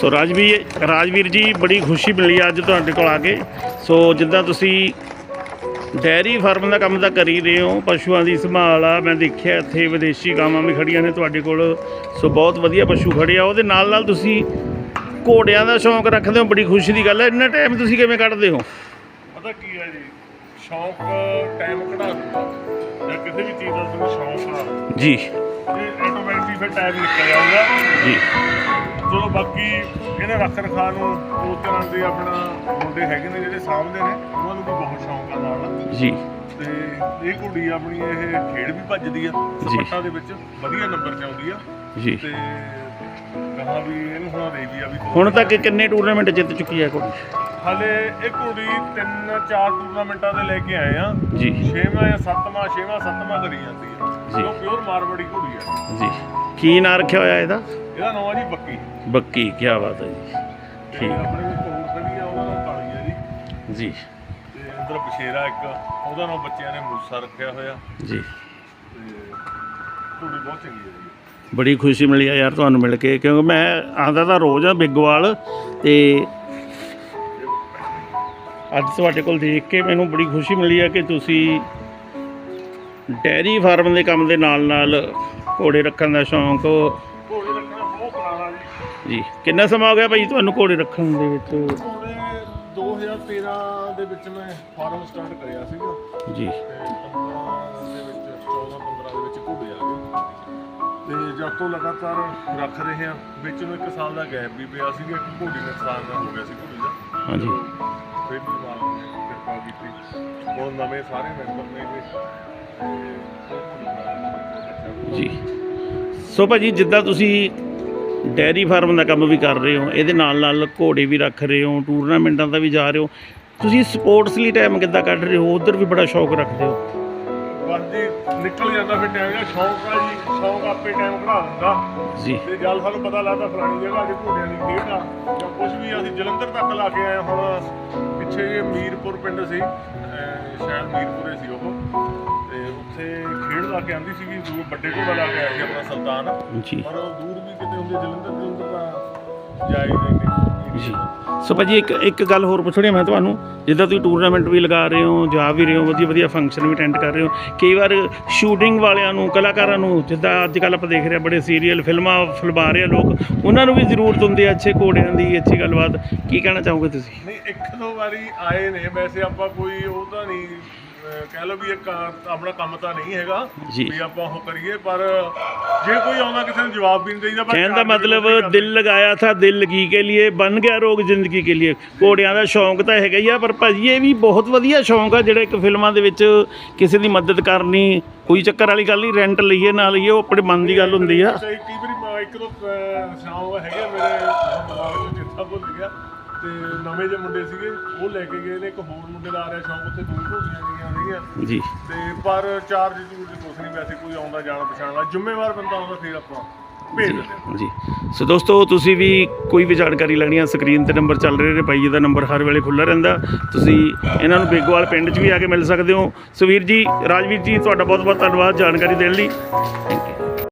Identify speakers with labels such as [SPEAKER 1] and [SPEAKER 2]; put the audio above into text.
[SPEAKER 1] ਸੋ ਰਾਜਵੀਰ ਰਾਜਵੀਰ ਜੀ, ਬੜੀ ਖੁਸ਼ੀ ਮਿਲੀ ਅੱਜ ਤੁਹਾਡੇ ਕੋਲ ਆ ਕੇ। ਸੋ ਜਿੱਦਾਂ ਤੁਸੀਂ ਡੈਰੀ ਫਾਰਮ ਦਾ ਕੰਮ ਤਾਂ ਕਰੀ ਰਹੇ ਹੋ, ਪਸ਼ੂਆਂ ਦੀ ਸੰਭਾਲ ਆ, ਮੈਂ ਦੇਖਿਆ ਇੱਥੇ ਵਿਦੇਸ਼ੀ ਗਾਵਾਂ ਵੀ ਖੜੀਆਂ ਨੇ ਤੁਹਾਡੇ ਕੋਲ। ਸੋ ਬਹੁਤ ਵਧੀਆ ਪਸ਼ੂ ਖੜੇ ਆ, ਉਹਦੇ ਨਾਲ ਨਾਲ ਤੁਸੀਂ ਘੋੜਿਆਂ ਦਾ ਸ਼ੌਂਕ ਰੱਖਦੇ ਹੋ, ਬੜੀ ਖੁਸ਼ੀ ਦੀ ਗੱਲ ਹੈ। ਇੰਨਾ ਟਾਈਮ ਤੁਸੀਂ ਕਿਵੇਂ ਕੱਢਦੇ ਹੋ?
[SPEAKER 2] ਪਤਾ ਕੀ ਹੈ ਜੀ ਸ਼ੌਂਕ ਟਾਈਮ ਕਢਾ ਦਿੰਦਾ ਜਾਂ ਕਿਸੇ ਵੀ ਚੀਜ਼ ਦਾ ਤੁਹਾਨੂੰ ਸ਼ੌਂਕ ਆ।
[SPEAKER 1] ਜੀ।
[SPEAKER 2] ਇਹ ਆਟੋਮੈਟਿਕਲੀ ਫਿਰ ਟਾਈਮ ਨਿਕਲ ਜਾਊਗਾ
[SPEAKER 1] ਜੀ।
[SPEAKER 2] ਚਲੋ ਬਾਕੀ ਇਹਨੇ ਰੱਖ ਰਖਾ ਨੂੰ ਉਸ ਤਰ੍ਹਾਂ ਦੇ ਆਪਣਾ ਮੁੰਡੇ ਹੈਗੇ ਨੇ ਜਿਹੜੇ ਸਾਂਭਦੇ ਨੇ ਉਹਨਾਂ ਨੂੰ ਵੀ ਬਹੁਤ ਸ਼ੌਂਕ ਆ ਨਾਲ।
[SPEAKER 1] ਜੀ।
[SPEAKER 2] ਤੇ ਇਹ ਕੁੜੀ ਆਪਣੀ ਇਹ ਖੇਡ ਵੀ ਭੱਜਦੀ ਆ। ਸਪੱਟਾਂ ਦੇ ਵਿੱਚ ਵਧੀਆ ਨੰਬਰ ਚ ਆਉਂਦੀ ਆ।
[SPEAKER 1] ਜੀ।
[SPEAKER 2] ਤੇ ਗਾਹਾਂ ਵੀ ਇਹਨੂੰ ਹੁਣ ਦੇ ਵੀ ਦੋ-
[SPEAKER 1] ਹੁਣ ਤੱਕ ਕਿੰਨੇ ਟੂਰਨਾਮੈਂਟ ਜਿੱਤ ਚੁੱਕੀ ਹੈ ਘੋੜੀ
[SPEAKER 2] ਹਾਲੇ ਇਹ ਕੁੜੀ ਤਿੰਨ ਚਾਰ ਟੂਰਨਾਮੈਂਟਾਂ ਦੇ ਲੈ ਕੇ ਆਏ ਆ।
[SPEAKER 1] ਜੀ।
[SPEAKER 2] ਛੇਵਾਂ ਜਾਂ ਸੱਤਵਾਂ ਛੇਵਾਂ ਸੱਤਵਾਂ ਕਰੀ ਜਾਂਦੀ
[SPEAKER 1] ਜੀ।
[SPEAKER 2] ਹੈ ਉਹ ਪਿਓਰ ਮਾਰਵਾੜੀ ਘੋੜੀ ਆ।
[SPEAKER 1] ਜੀ। ਕੀ ਨਾਂ ਰੱਖਿਆ ਹੋਇਆ ਇਹਦਾ?
[SPEAKER 2] ਇਹਦਾ ਨਾਮ ਆ ਜੀ ਬੱਕੀ।
[SPEAKER 1] ਬੱਕੀ ਕੀ ਬਾਤ ਹੈ ਜੀ। ਠੀਕ।
[SPEAKER 2] ਆਪਣੇ ਕੋਲ ਕੋਰ ਖੜੀ ਆ ਉਹਦਾ ਨਾਮ ਕਾਲੀ ਆ ਜੀ।
[SPEAKER 1] ਜੀ।
[SPEAKER 2] ਤੇ ਅੰਦਰ ਬਸ਼ੇਰਾ ਇੱਕ ਉਹਦਾ ਨਾਮ ਬੱਚਿਆਂ ਨੇ ਮੂਸਾ ਰੱਖਿਆ ਹੋਇਆ।
[SPEAKER 1] ਜੀ।
[SPEAKER 2] ਤੇ ਘੋੜੀ ਬਹੁਤ ਚੰਗੀ ਹੈ ਜੀ।
[SPEAKER 1] ਬੜੀ ਖੁਸ਼ੀ ਮਿਲੀ ਆ ਯਾਰ ਤੁਹਾਨੂੰ ਮਿਲ ਕੇ ਕਿਉਂਕਿ ਮੈਂ ਆਉਂਦਾ ਤਾਂ ਰੋਜ਼ ਆ ਬਿੱਗਵਾਲ ਤੇ ਅੱਜ ਤੁਹਾਡੇ ਕੋਲ ਦੇਖ ਕੇ ਮੈਨੂੰ ਬੜੀ ਖੁਸ਼ੀ ਮਿਲੀ ਆ ਕਿ ਤੁਸੀਂ ਡੈਰੀ ਫਾਰਮ ਦੇ ਕੰਮ ਦੇ ਨਾਲ ਨਾਲ ਘੋੜੇ ਰੱਖਣ ਦਾ ਸ਼ੌਂਕ
[SPEAKER 2] ਘੋੜੇ ਰੱਖਣਾ ਬਹੁਤ ਪੁਰਾਣਾ ਜੀ।
[SPEAKER 1] ਜੀ ਕਿੰਨਾ ਸਮਾਂ ਹੋ ਗਿਆ ਭਾਈ ਤੁਹਾਨੂੰ ਘੋੜੇ ਰੱਖਣ ਦੇ ਵਿੱਚ?
[SPEAKER 2] ਘੋੜੇ 2013 ਦੇ ਵਿੱਚ ਮੈਂ ਫਾਰਮ ਸਟਾਰਟ ਕਰਿਆ ਸੀਗਾ।
[SPEAKER 1] ਜੀ।
[SPEAKER 2] ਤੇ 15 ਦੇ ਵਿੱਚ 14 15 ਦੇ ਵਿੱਚ ਘੋੜੇ ਆ ਗਏ। ਤੇ ਜਦ ਤੋਂ ਲਗਾਤਾਰ ਰੱਖ ਰਹੇ ਆ ਵਿੱਚ ਨੂੰ ਇੱਕ ਸਾਲ ਦਾ ਗੈਪ ਵੀ ਪਿਆ ਸੀਗਾ ਕਿ ਘੋੜੀ ਨੁਕਸਾਨ ਦਾ ਹੋ ਗਿਆ ਸੀ ਘੋੜੀ ਦਾ।
[SPEAKER 1] ਹਾਂਜੀ।
[SPEAKER 2] ਫਿਰ ਵੀ ਮਾਲਕ ਨੇ ਕਿਰਪਾ ਕੀਤੀ। ਹੁਣ ਨਵੇਂ ਸਾਰੇ ਮੈਂਬਰ ਨੇ ਦਾ
[SPEAKER 1] ਜੀ। ਸੋ ਭਾਜੀ ਜਿੱਦਾਂ ਤੁਸੀਂ ਡੈਰੀ ਫਾਰਮ ਦਾ ਕੰਮ ਵੀ ਕਰ ਰਹੇ ਹੋ ਇਹਦੇ ਨਾਲ ਨਾਲ ਘੋੜੇ ਵੀ ਰੱਖ ਰਹੇ ਹੋ ਟੂਰਨਾਮੈਂਟਾਂ ਦਾ ਵੀ ਜਾ ਰਹੇ ਹੋ ਤੁਸੀਂ ਸਪੋਰਟਸ ਲਈ ਟਾਈਮ ਕਿੱਦਾਂ ਕੱਢ ਰਹੇ ਹੋ? ਉਧਰ ਵੀ ਬੜਾ ਸ਼ੌਕ ਰੱਖਦੇ ਹੋ।
[SPEAKER 2] ਬਸ ਜੀ ਨਿਕਲ ਜਾਂਦਾ ਫਿਰ ਟਾਈਮ ਦਾ ਸ਼ੌਂਕ ਆ ਜੀ। ਸ਼ੌਂਕ ਆਪੇ ਟਾਈਮ ਕਢਾ ਦਿੰਦਾ।
[SPEAKER 1] ਜੀ।
[SPEAKER 2] ਤੇ ਜਦ ਸਾਨੂੰ ਪਤਾ ਲੱਗਦਾ ਫਲਾਣੀ ਜਗ੍ਹਾ ਅੱਜ ਘੋੜਿਆਂ ਦੀ ਖੇਡ ਆ ਜਾਂ ਕੁਝ ਵੀ ਅਸੀਂ ਜਲੰਧਰ ਤੱਕ ਲਾ ਕੇ ਆਏ ਹੁਣ। ਪਿੱਛੇ ਜੇ ਮੀਰਪੁਰ ਪਿੰਡ ਸੀ ਸ਼ਾਇਦ ਮੀਰਪੁਰੇ ਸੀ ਉਹ। ਤੇ ਉੱਥੇ ਖੇਡ ਲਾ ਕੇ ਆਂਦੀ ਸੀਗੀ ਦੂਰ ਵੱਡੇ ਘੋੜਾ ਲਾ ਕੇ ਆਇਆ ਸੀ ਆਪਣਾ ਸੁਲਤਾਨ। ਪਰ ਉਹ ਦੂਰ ਵੀ ਕਿਤੇ ਹੁੰਦੇ ਜਲੰਧਰ ਦੇ ਅੰਦਰ ਤਾਂ ਜਾਇਦੇ ਨੇ
[SPEAKER 1] ਜੀ। ਸੋ ਭਾਜੀ, ਇੱਕ ਇੱਕ ਗੱਲ ਹੋਰ ਪੁੱਛਣੀ ਮੈਂ ਤੁਹਾਨੂੰ। ਜਿੱਦਾਂ ਤੁਸੀਂ ਟੂਰਨਾਮੈਂਟ ਵੀ ਲਗਾ ਰਹੇ ਹੋ, ਜਾ ਵੀ ਰਹੇ ਹੋ, ਵਧੀਆ ਵਧੀਆ ਫੰਕਸ਼ਨ ਵੀ ਅਟੈਂਡ ਕਰ ਰਹੇ ਹੋ। ਕਈ ਵਾਰ ਸ਼ੂਟਿੰਗ ਵਾਲਿਆਂ ਨੂੰ, ਕਲਾਕਾਰਾਂ ਨੂੰ, ਜਿੱਦਾਂ ਅੱਜ ਕੱਲ੍ਹ ਆਪਾਂ ਦੇਖ ਰਹੇ ਹਾਂ, ਬੜੇ ਸੀਰੀਅਲ ਫਿਲਮਾਂ ਫਿਲਮਾ ਰਹੇ ਆ ਲੋਕ, ਉਹਨਾਂ ਨੂੰ ਵੀ ਜ਼ਰੂਰਤ ਹੁੰਦੀ ਹੈ ਅੱਛੇ ਘੋੜਿਆਂ ਦੀ, ਅੱਛੀ ਗੱਲਬਾਤ। ਕੀ ਕਹਿਣਾ ਚਾਹੋਗੇ ਤੁਸੀਂ?
[SPEAKER 2] ਨਹੀਂ, ਇੱਕ ਦੋ ਵਾਰੀ ਆਏ ਨੇ, ਵੈਸੇ ਆਪਾਂ ਕੋਈ ਉਹਦਾ ਨਹੀਂ ਕਹਿ ਲਓ ਵੀ ਇਹ ਕਾ- ਆਪਣਾ ਕੰਮ ਤਾਂ ਨਹੀਂ ਹੈਗਾ
[SPEAKER 1] ਜੀ।
[SPEAKER 2] ਵੀ ਆਪਾਂ ਉਹ ਕਰੀਏ ਪਰ ਜੇ ਕੋਈ ਆਉਂਦਾ ਕਿਸੇ ਨੂੰ ਜਵਾਬ ਵੀ ਨਹੀਂ ਦੇਈਦਾ ਪਰ
[SPEAKER 1] ਕਹਿਣ ਦਾ
[SPEAKER 2] ਚਾਰ ਦਿਨ
[SPEAKER 1] ਮਤਲਬ ਦਿਲ ਲਗਾਇਆ ਥਾ ਦਿਲ ਲਗੀ ਕੇ ਲਈ ਬਨ ਗਿਆ ਰੋਗ ਜ਼ਿੰਦਗੀ ਕੇ ਲਈ ਘੋੜਿਆਂ ਦਾ ਸ਼ੌਂਕ ਤਾਂ ਹੈਗਾ ਹੀ ਆ ਪਰ ਭਾਜੀ ਇਹ ਵੀ ਬਹੁਤ ਵਧੀਆ ਸ਼ੌਂਕ ਆ ਜਿਹੜਾ ਇੱਕ ਫਿਲਮਾਂ ਦੇ ਵਿੱਚ ਕਿਸੇ ਦੀ ਮਦਦ ਕਰਨੀ ਕੋਈ ਚੱਕਰ ਵਾਲੀ ਗੱਲ ਨਹੀਂ ਰੈਂਟ ਲਈਏ ਨਾ ਲਈਏ ਉਹ ਆਪਣੇ ਮਨ ਦੀ ਗੱਲ ਹੁੰਦੀ ਆ।
[SPEAKER 2] ਕਈ ਵਾਰੀ ਮੈਂ ਇੱਕ ਦੋ ਅਹ, ਸ਼ੌਂਕ ਹੈਗੇ ਮੇਰੇ ਦਿਮਾਗ ਭੁੱਲ ਗਿਆ। ਤੇ ਨਵੇਂ ਜਿਹੇ ਮੁੰਡੇ ਸੀਗੇ ਉਹ ਲੈ ਕੇ ਗਏ ਨੇ ਇੱਕ ਹੋਰ ਮੁੰਡੇ ਦਾ ਆ ਰਿਹਾ ਸ਼ੌਂਕ ਉੱਥੇ ਦੋ ਘੋੜੀਆਂ ਗਈਆਂ ਸੀਗੀਆਂ
[SPEAKER 1] ਜੀ।
[SPEAKER 2] ਤੇ ਪਰ ਚਾਰਜ ਚੂਰਜ ਕੁਛ ਨਹੀਂ ਵੈਸੇ ਕੋਈ ਆਉਂਦਾ ਜਾਣ ਪਛਾਣ ਵਾਲਾ। ਜ਼ਿੰਮੇਵਾਰ ਬੰਦਾ ਆਉਂਦਾ ਫਿਰ ਆਪਾਂ ਭੇਜ ਦਿੰਦੇ ਹਾਂ।
[SPEAKER 1] ਜੀ। ਸੋ ਦੋਸਤੋ ਤੁਸੀਂ ਵੀ ਕੋਈ ਵੀ ਜਾਣਕਾਰੀ ਲੈਣੀ ਆ ਸਕਰੀਨ ਤੇ ਨੰਬਰ ਚੱਲ ਰਹੇ ਨੇ ਭਾਈ ਜੀ ਦਾ ਨੰਬਰ ਹਰ ਵੇਲੇ ਖੁੱਲ੍ਹਾ ਰਹਿੰਦਾ। ਤੁਸੀਂ ਇਹਨਾਂ ਨੂੰ ਬੇਗੋਵਾਲ ਪਿੰਡ 'ਚ ਵੀ ਆ ਕੇ ਮਿਲ ਸਕਦੇ ਹੋ। ਸੁਵੀਰ ਜੀ ਰਾਜਵੀਰ ਜੀ ਤੁਹਾਡਾ ਬਹੁਤ ਬਹੁਤ ਧੰਨਵਾਦ ਜਾਣਕਾਰੀ ਦੇਣ ਲਈ। Thank you